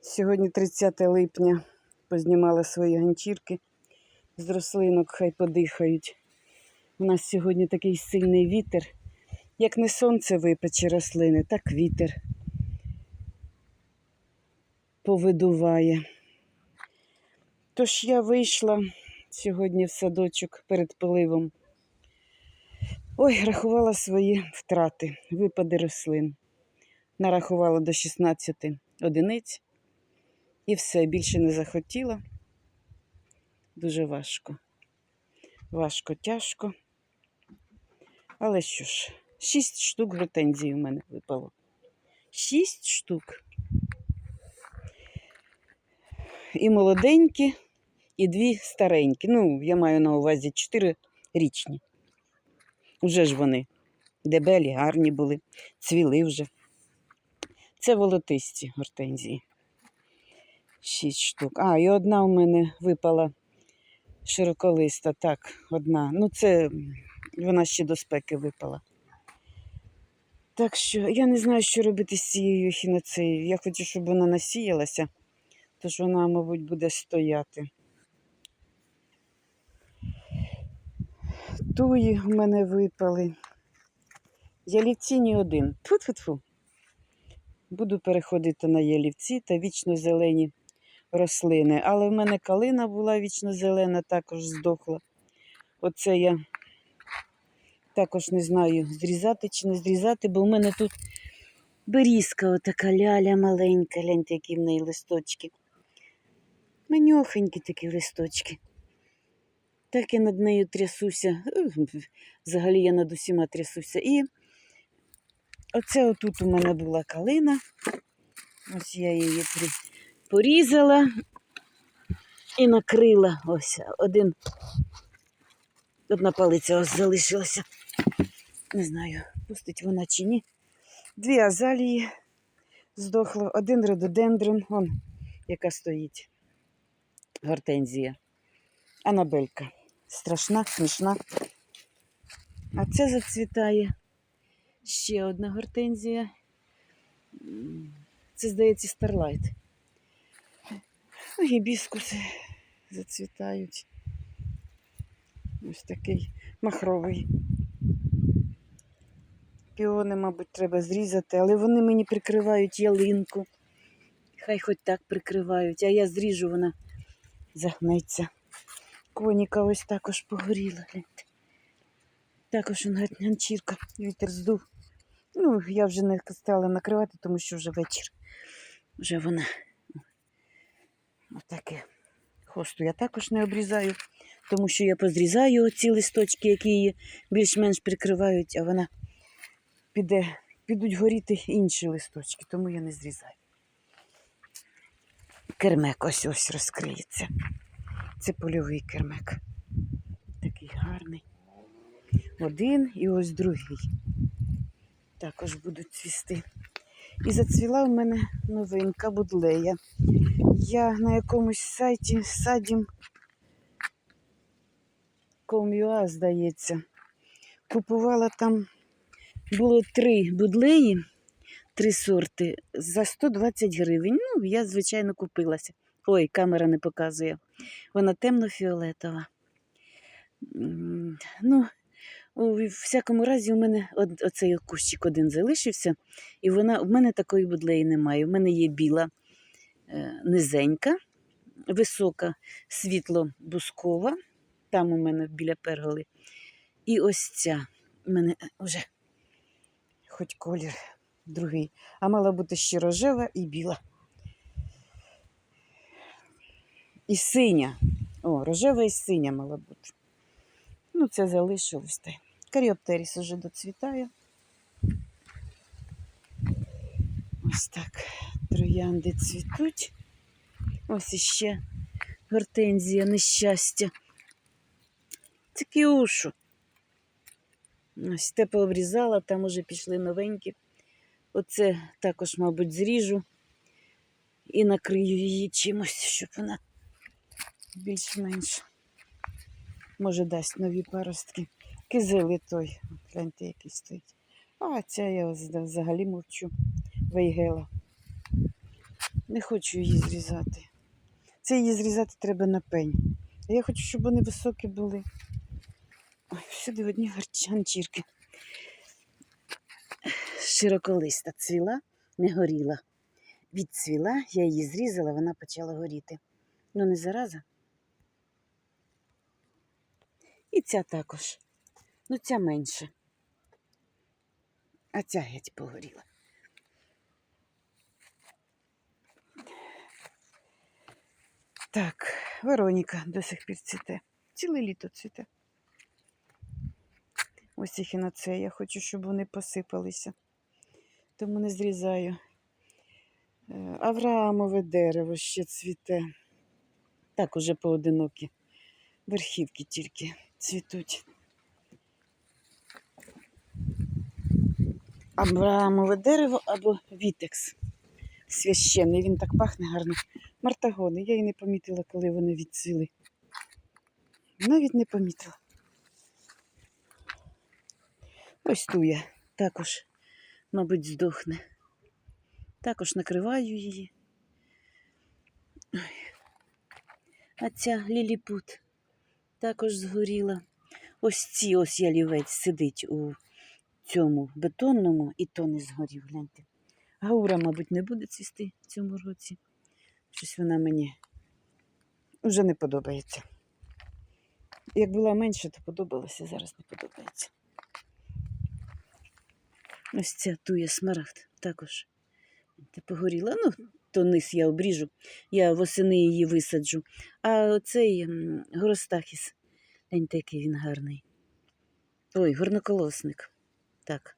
Сьогодні 30 липня познімала свої ганчірки з рослинок, хай подихають. У нас сьогодні такий сильний вітер. Як не сонце випече рослини, так вітер повидуває. Тож я вийшла сьогодні в садочок перед поливом. Ой, рахувала свої втрати, випади рослин. Нарахувала до 16 одиниць. І все, більше не захотіла. Дуже важко. Важко, тяжко. Але що ж, шість штук гортензії в мене випало. Шість штук. І молоденькі, і дві старенькі. Ну, я маю на увазі чотири річні. Уже ж вони дебелі, гарні були, цвіли вже. Це волотисті гортензії. Шість штук. А, і одна у мене випала широколиста. Так, одна. Ну, це вона ще до спеки випала. Так що я не знаю, що робити з цією ехінацеєю. Я хочу, щоб вона насіялася, тож вона, мабуть, буде стояти. Туї в мене випали. Ялівці ні один. Тьфу-тьфу-тьфу. Буду переходити на ялівці та вічно зелені рослини. Але в мене калина була вічно зелена, також здохла. Оце я також не знаю, зрізати чи не зрізати, бо в мене тут берізка отака ляля маленька, гляньте, які в неї листочки. Манюхенькі такі листочки. Так я над нею трясуся. Взагалі я над усіма трясуся. І оце отут у мене була калина. Ось я її порізала і накрила. Ось один. Одна палиця ось залишилася. Не знаю, пустить вона чи ні. Дві азалії здохло, один рододендрон, вон, яка стоїть. Гортензія. Анабелька. Страшна, смішна. А це зацвітає ще одна гортензія. Це, здається, Старлайт. Ну, гібіскуси зацвітають. Ось такий махровий. Піони, мабуть, треба зрізати, але вони мені прикривають ялинку. Хай хоч так прикривають, а я зріжу, вона загнеться. Коніка ось також погоріла. Також ганчірка, вітер здув. Ну, я вже не стала накривати, тому що вже вечір. Вже вона. Отаке. Хосту я також не обрізаю, тому що я позрізаю оці листочки, які її більш-менш прикривають, а вона піде, підуть горіти інші листочки, тому я не зрізаю. Кермек ось ось розкриється. Це польовий кермек. Такий гарний. Один і ось другий. Також будуть цвісти. І зацвіла в мене новинка будлея. Я на якомусь сайті садім Ком'юа, здається, купувала там було три будлеї, три сорти за 120 гривень. Ну, я, звичайно, купилася. Ой, камера не показує. Вона темно-фіолетова. Ну, у всякому разі, у мене оцей кущик один залишився, і вона, в мене такої будлеї немає. У мене є біла низенька, висока, світло-бускова. Там у мене біля перголи. І ось ця. У мене вже хоч колір другий. А мала бути ще рожева і біла. І синя. О, рожева і синя мала бути. Ну, це залишилось. Каріоптеріс уже доцвітає. Ось так. Троянди цвітуть. Ось іще гортензія нещастя. Це кіушу. Ось те пообрізала, там уже пішли новенькі. Оце також, мабуть, зріжу і накрию її чимось, щоб вона більш-менш може дасть нові паростки. Кизили той, гляньте, який стоїть. А ця я взагалі мовчу. Вейгела. Не хочу її зрізати. Це її зрізати треба на пень. Я хочу, щоб вони високі були. Ой, всюди одні гарч- ганчірки. Широколиста цвіла, не горіла. Відцвіла, я її зрізала, вона почала горіти. Ну, не зараза. І ця також. Ну, ця менше. А ця геть погоріла. Так, Вероніка до сих пір цвіте. Ціле літо цвіте. Ось їх і на це. Я хочу, щоб вони посипалися. Тому не зрізаю. Е, Авраамове дерево ще цвіте. Так, уже поодинокі. Верхівки тільки цвітуть. Авраамове дерево або вітекс. Священний, він так пахне гарно. Мартагони. Я і не помітила, коли вони відцвіли. Навіть не помітила. Ось туя також, мабуть, здохне. Також накриваю її. А ця ліліпут також згоріла. Ось ці ось ялівець сидить у цьому бетонному і то не згорів. Гляньте. Гаура, мабуть, не буде цвісти в цьому році. Щось вона мені вже не подобається. Як була менше, то подобалося, зараз не подобається. Ось ця тує смарагд також. Та погоріла. Ну, то низ я обріжу, я восени її висаджу. А оцей горостахіс, гляньте, який він гарний. Ой, горноколосник. Так.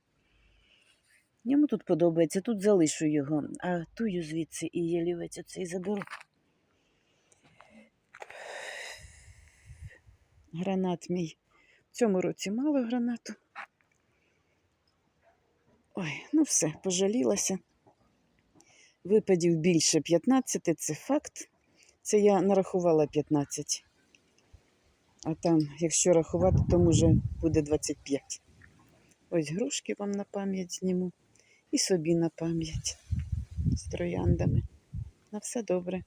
Йому тут подобається, тут залишу його, а тую звідси і ялівець оцей заберу. Гранат мій. В цьому році мало гранату. Ой, ну все, пожалілася. Випадів більше 15, це факт. Це я нарахувала 15. А там, якщо рахувати, то може буде 25. Ось грушки вам на пам'ять зніму. І собі на пам'ять з трояндами. На все добре.